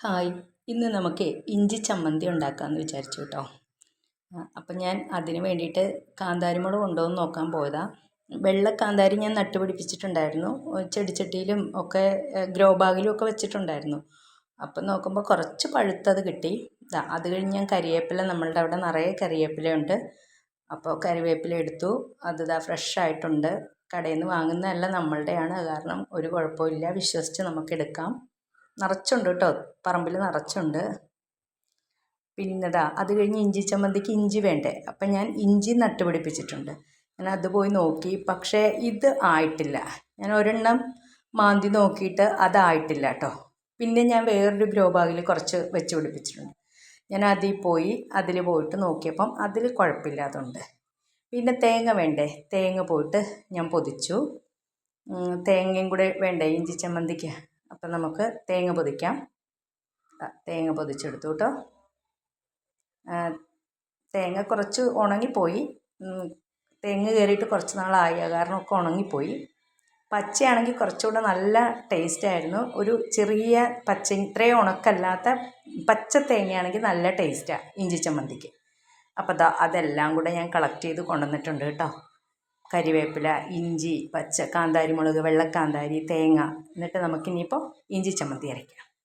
Hi. ഇന്ന് നമുക്ക് ഇഞ്ചി ചമ്മന്തി ഉണ്ടാക്കാമെന്ന് വിചാരിച്ചു കേട്ടോ അപ്പം ഞാൻ അതിന് വേണ്ടിയിട്ട് കാന്താരിമുളക് എന്ന് നോക്കാൻ പോയതാണ് വെള്ള കാന്താരി ഞാൻ നട്ടുപിടിപ്പിച്ചിട്ടുണ്ടായിരുന്നു ചെടിച്ചട്ടിയിലും ഒക്കെ ഗ്രോ ബാഗിലും ഒക്കെ വെച്ചിട്ടുണ്ടായിരുന്നു. അപ്പം നോക്കുമ്പോൾ കുറച്ച് പഴുത്തത് കിട്ടി. അത് കഴിഞ്ഞ് ഞാൻ കരിവേപ്പില നമ്മളുടെ അവിടെ നിറയെ കരിവേപ്പിലയുണ്ട് അപ്പോൾ കരിവേപ്പില എടുത്തു. അത് ഇതാ ഫ്രഷ് ആയിട്ടുണ്ട്. കടയിൽ നിന്ന് വാങ്ങുന്നതല്ല നമ്മളുടെയാണ്. കാരണം ഒരു കുഴപ്പമില്ല വിശ്വസിച്ച് നമുക്ക് എടുക്കാം. നിറച്ചുണ്ട് കേട്ടോ. പറമ്പിൽ നിറച്ചുണ്ട്. പിന്നെതാ അത് കഴിഞ്ഞ് ഇഞ്ചി ചമ്മന്തിക്ക് ഇഞ്ചി വേണ്ടേ? അപ്പം ഞാൻ ഇഞ്ചി നട്ടുപിടിപ്പിച്ചിട്ടുണ്ട്. ഞാൻ അത് പോയി നോക്കി. പക്ഷേ ഇത് ആയിട്ടില്ല. ഞാൻ ഒരെണ്ണം മാന്തി നോക്കിയിട്ട് അതായിട്ടില്ല കേട്ടോ. പിന്നെ ഞാൻ വേറൊരു ഗ്രോ ബാഗിൽ കുറച്ച് വെച്ച് പിടിപ്പിച്ചിട്ടുണ്ട്. ഞാൻ അതിൽ പോയി അതിൽ പോയിട്ട് നോക്കിയപ്പം അതിൽ കുഴപ്പമില്ലാതുണ്ട് പിന്നെ തേങ്ങ വേണ്ടേ? തേങ്ങ പോയിട്ട് ഞാൻ പൊതിച്ചു. തേങ്ങയും കൂടെ വേണ്ടേ ഇഞ്ചി ചമ്മന്തിക്ക്? അപ്പം നമുക്ക് തേങ്ങ പൊതിക്കാം. തേങ്ങ പൊതിച്ചെടുത്തു കേട്ടോ. തേങ്ങ കുറച്ച് ഉണങ്ങിപ്പോയി. തേങ്ങ കയറിയിട്ട് കുറച്ച് നാളായി. കാരണം ഒക്കെ ഉണങ്ങിപ്പോയി. പച്ചയാണെങ്കിൽ കുറച്ചുകൂടെ നല്ല ടേസ്റ്റ് ആയിരുന്നു ഒരു ചെറിയ പച്ച ഇത്രയും ഉണക്കല്ലാത്ത പച്ച തേങ്ങയാണെങ്കിൽ നല്ല ടേസ്റ്റാണ് ഇഞ്ചി ചമ്മന്തിക്ക്. അപ്പോൾ അതെല്ലാം കൂടെ ഞാൻ കളക്ട് ചെയ്ത് കൊണ്ടുവന്നിട്ടുണ്ട് കേട്ടോ. കരിവേപ്പില ഇഞ്ചി പച്ച കാന്താരി മുളക് വെള്ളക്കാന്താരി തേങ്ങ. എന്നിട്ട് നമുക്കിനിയിപ്പോൾ ഇഞ്ചി ചമ്മന്തി അരയ്ക്കാം.